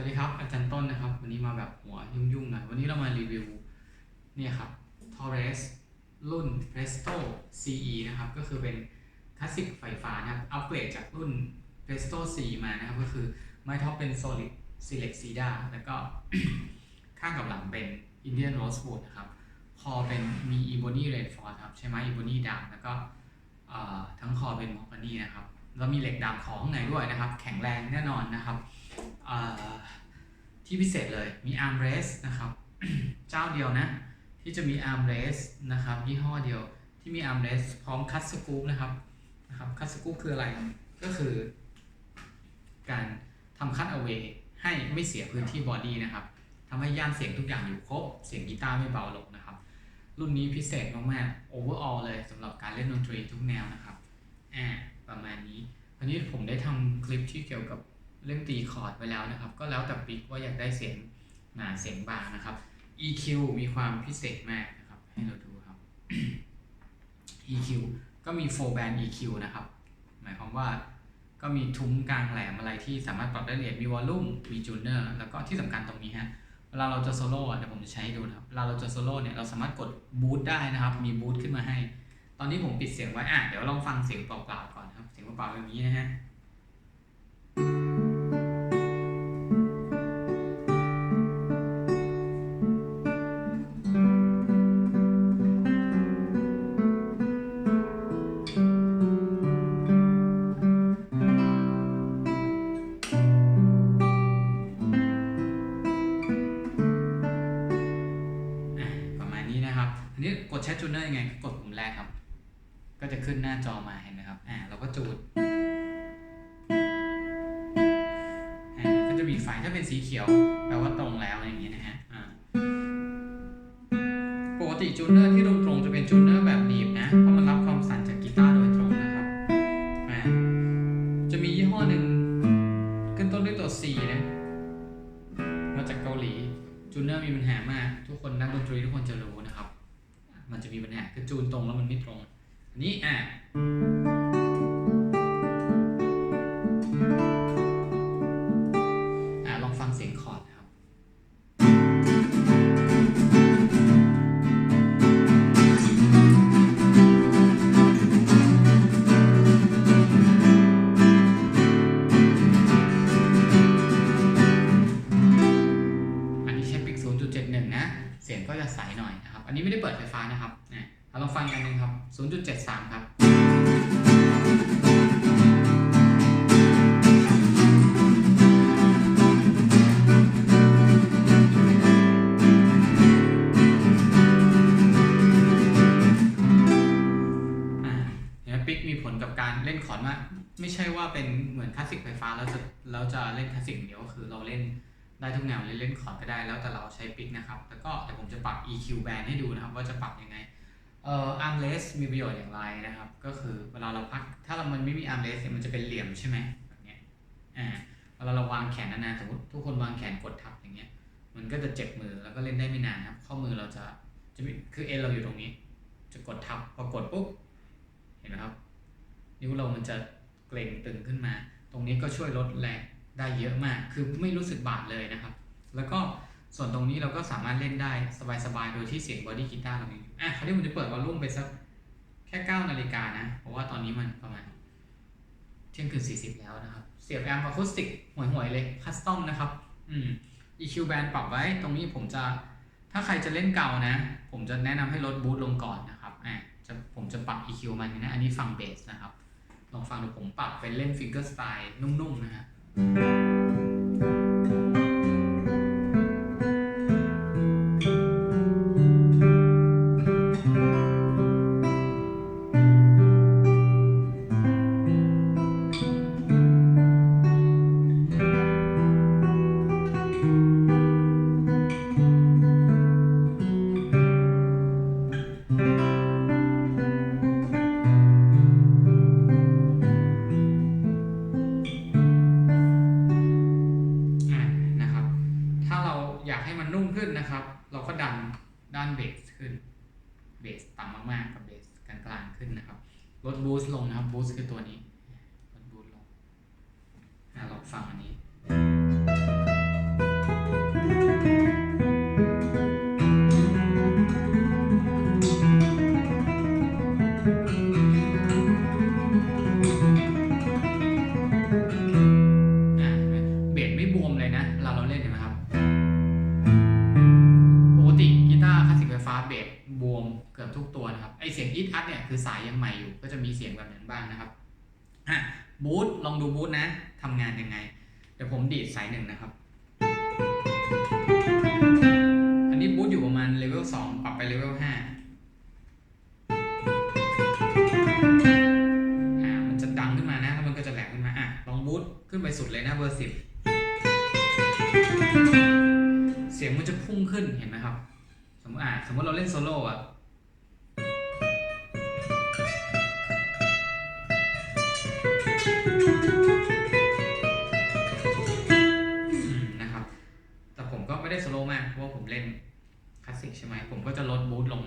วัสดีครับอาจารย์ต้นนะครับ วันนี้มาแบบหัวยุ่งๆหน่อยวันนี้เรามารีวิวเนี่ยครับ Torres รุ่น Presto CE นะครับ ก็คือเป็นคลาสสิกไฟฟ้านะครับอัปเกรดจากรุ่น Presto C มานะครับ ก็คือไม้ท็อปเป็น Solid Select Cedar แล้วก็ข้างกับหลังเป็น Indian Rosewood นะครับ คอเป็นมี Ebony Rainforest ครับ ใช่ไหม Ebony ดำแล้วก็ทั้งคอเป็น Mahogany นะครับ แล้วมีเหล็กดำของข้างในด้วยนะครับ แข็งแรงแน่นอนนะครับ ที่พิเศษเลยมี arm rest นะครับเจ้าเดียวนะ ที่จะมี arm rest นะครับยี่ห้อเดียวที่มี arm rest พร้อมคัตสกูปนะครับนะครับคัตสกูปคืออะไรก็คือ การทำคัตเอา a y ให้ไม่เสียพื้นที่บอดี้นะครับทำให้ย่านเสียงทุกอย่างอยู่ครบ เสียงกีตาร์ไม่เบาลงนะครับ รุ่นนี้พิเศษมากๆ overall เลยสำหรับการเล่นดนตรีทุกแนวนะครับอ่าประมาณนี้วันนี้ผมได้ทำคลิปที่เกี่ยวกับ เรื่องตีคอร์ดไว้แล้วนะครับ ก็แล้วแต่ปิ๊กว่าอยากได้เสียงหนาเสียงบางนะครับ EQ มีความพิเศษมากนะครับ ให้เราดูครับ EQ ก็มี 4 band EQ นะครับ หมายความว่าก็มีทุ้มกลางแหลมอะไรที่สามารถปรับได้ละเอียดมีวอลลุ่มมีจูเนอร์แล้วก็ที่สำคัญตรงนี้ฮะเวลาเราจะโซโล่เดี๋ยวผมจะใช้ให้ดูนะครับเวลาเราจะโซโล่เนี่ยเราสามารถกดบูตได้นะครับ มีบูตขึ้นมาให้ ตอนนี้ผมปิดเสียงไว้อะเดี๋ยวลองฟังเสียงเปล่าๆก่อนครับ เสียงเปล่าๆแบบนี้นะฮะ อันนี้กดแชทจูเนอร์ยังไงกดปุ่มแรกครับ ก็จะขึ้นหน้าจอมาเห็นไหมครับอ่าเราก็จูนอ่าก็จะมีไฟถ้าเป็นสีเขียวแปลว่าตรงแล้วอย่างนี้นะฮะอ่าปกติจูเนอร์ที่ตรงๆจะเป็นจู อัน เล่นคอร์ดมากไม่ใช่ว่าเป็นเหมือนคลาสสิกไฟฟ้าแล้วจะแล้วจะเล่นคลาสสิกเดียวก็คือเราเล่นได้ทุกแนวเลยเล่นคอร์ดก็ได้แล้วแต่เราใช้ปิกนะครับแล้วก็เดี๋ยวผมจะปรับ EQ band ให้ดูนะครับว่าจะปรับยังไงเอ่อ armrest มีประโยชน์อย่างไรนะครับ ก็คือเวลาเราพักถ้าเรามันไม่มี armrest เนี่ยมันจะเป็นเหลี่ยมใช่ไหมแบบเนี้ยอ่าเวลาเราวางแขนนานๆสมมติทุกคนวางแขนกดทับอย่างเงี้ยมันก็จะเจ็บมือแล้วก็เล่นได้ไม่นานครับข้อมือเราจะจะมีคือเอ็นเราอยู่ตรงนี้ จะกดทับพอกดปุ๊บเห็นไหมครับ นิ้วเรามันจะเกร็งตึงขึ้นมา ตรงนี้ก็ช่วยลดแรงได้เยอะมาก คือไม่รู้สึกบาดเลยนะครับ แล้วก็ส่วนตรงนี้เราก็สามารถเล่นได้สบายๆ โดยที่เสียงบอดี้กีตาร์เรามีอยู่อะคราวนี้ผมจะเปิดวอลลุ่มไปสักแค่9นาฬิกานะ เพราะว่าตอนนี้มันประมาณเที่ยงคืน 40 แล้วนะครับ เสียบแอมป์อะคูสติกห่วยๆเลยคัสตอมนะครับ อืม EQ band ปรับไว้ตรงนี้ผมจะถ้าใครจะเล่นเก่านะ ผมจะแนะนำให้ลดบูทลงก่อนนะครับอ่าจะผมจะปรับ EQ มันนะ อันนี้ฟังเบสนะครับ ลองฟังดูผมปรับเป็นเล่นฟิงเกอร์สไตล์นุ่มๆนะฮะอะ อยากให้มันนุ่มขึ้นนะครับ เราก็ดันด้านเบสขึ้น เบสต่ำมากๆกับเบสกลางๆขึ้นนะครับ ลดบูสต์ลงนะครับบูสต์คือตัวนี้ ลดบูสต์ลงลองฟังอันนี้ ทุกตัวนะครับไอเสียงอีทอัดเนี่ยคือสายยังใหม่อยู่ ก็จะมีเสียงแบบนั้นบ้างนะครับอะบูทลองดูบูทนะทำงานยังไง เดี๋ยวผมดีดสายหนึ่งนะครับ อันนี้บูทอยู่ประมาณเลเวล2ปรับไปเลเวล5อ่ามันจะดังขึ้นมานะแล้วมันก็จะแหลมขึ้นมาอะลองบูทขึ้นไปสุดเลยนะเบอร์ 10 เสียงมันจะพุ่งขึ้นเห็นไหมครับ สมมติอะสมมติเราเล่นโซโล่อะ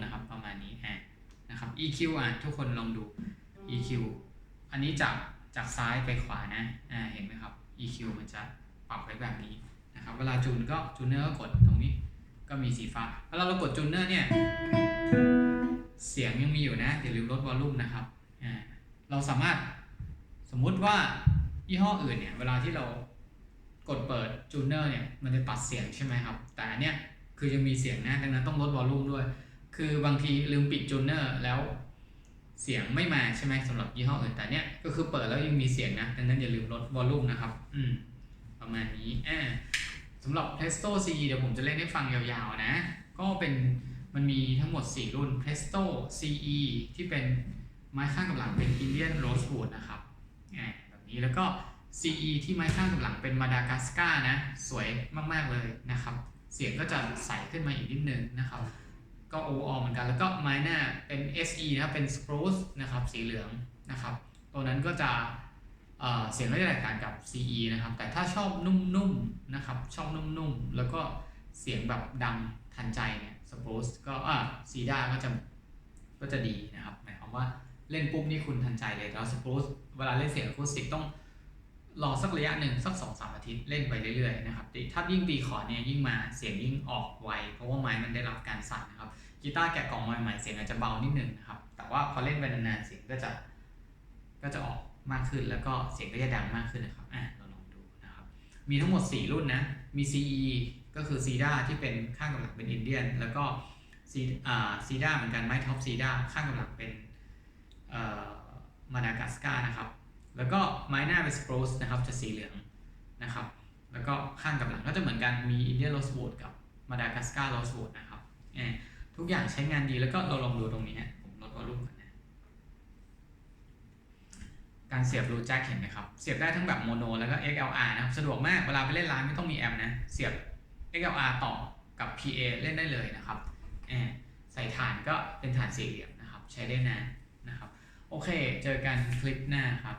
นะครับ ประมาณนี้อะนะครับ EQ อะทุกคนลองดู EQ อันนี้จากจากซ้ายไปขวานะอ่าเห็นไหมครับ EQ มันจะปรับไว้แบบนี้นะครับ เวลาจูนก็จูนเนอร์ก็กดตรงนี้ก็มีสีฟ้าเวลาเรากดจูนเนอร์เนี่ยเสียงยังมีอยู่นะอย่าลืมลดวอลลุ่มนะครับอ่าเราสามารถสมมุติว่ายี่ห้ออื่นเนี่ยเวลาที่เรากดเปิดจูนเนอร์เนี่ยมันจะตัดเสียงใช่ไหมครับ แต่อันเนี้ยคือยังมีเสียงนะดังนั้นต้องลดวอลลุ่มด้วย คือบางทีลืมปิดจูเนอร์แล้วเสียงไม่มาใช่ไหมสำหรับยี่ห้ออื่นแต่เนี้ยก็คือเปิดแล้วยังมีเสียงนะ ดังนั้นอย่าลืมลดวอลลุ่มนะครับ อืม ประมาณนี้อ่าสำหรับ Presto CE เดี๋ยวผมจะเล่นให้ฟังยาวๆนะ ก็เป็นมันมีทั้งหมด 4 รุ่น Presto CE ที่เป็นไม้ข้างกับหลังเป็น Indian Rosewood นะครับอ่าแบบนี้แล้วก็ CE ที่ไม้ข้างกับหลังเป็น Madagascar นะ สวยมากๆเลยนะครับ เสียงก็จะใสขึ้นมาอีกนิดนึงนะครับ ก็ overall เหมือนกัน แล้วก็ไม้หน้าเป็น SE นะครับเป็น Spruce นะครับสีเหลืองนะครับตัวนั้นก็จะเสียงก็จะแตกต่างกับ CE นะครับ แต่ถ้าชอบนุ่มๆนะครับชอบนุ่มๆ แล้วก็เสียงแบบดังทันใจเนี่ย Suppose ก็อ่าซีด้าก็จะก็จะดีนะครับหมายความว่าเล่นปุ๊บนี่คุณทันใจเลยแล้ว Suppose เวลาเล่นเสียงอะคูสติกต้อง รอสักระยะหนึ่งสักสองสามอาทิตย์เล่นไปเรื่อยๆนะครับถ้ายิ่งตีคอร์ดเนี่ยยิ่งมาเสียงยิ่งออกไวเพราะว่าไม้มันได้รับการสั่นนะครับกีตาร์แกะกล่องใหม่ๆเสียงอาจจะเบานิดนึงนะครับแต่ว่าพอเล่นไปนานๆเสียงก็จะก็จะออกมากขึ้นแล้วก็เสียงก็จะดังมากขึ้นนะครับอะเราลองดูนะครับมีทั้งหมด 4 รุ่นนะมี CE ก็คือซีด้าที่เป็นข้างกับหลังเป็นอินเดียน แล้วก็ซีอ่าซีด้าเหมือนกันไม้ท็อปซีด้าข้างกับหลังเป็นเอ่อมาดากัสการ์นะครับ แล้วก็ไม้หน้าเป็นสโปรสนะครับจะสีเหลืองนะครับ แล้วก็ข้างกับหลังก็จะเหมือนกันมีอินเดียนโรสวูดกับมาดากัสการ์โรสวูดนะครับเอ่อทุกอย่างใช้งานดีแล้วก็เราลองดูตรงนี้ผมลดวอลลุ่มก่อนนะการเสียบรูแจ็คเห็นไหมครับ เสียบได้ทั้งแบบโมโนแล้วก็ XLR นะครับสะดวกมากเวลาไปเล่นร้านไม่ต้องมีแอมนะ เสียบ XLR ต่อกับ PA เล่นได้เลยนะครับแอบใส่ฐานก็เป็นฐานสี่เหลี่ยมนะครับ ใช้ได้นานนะครับ โอเค เจอกันคลิปหน้าครับ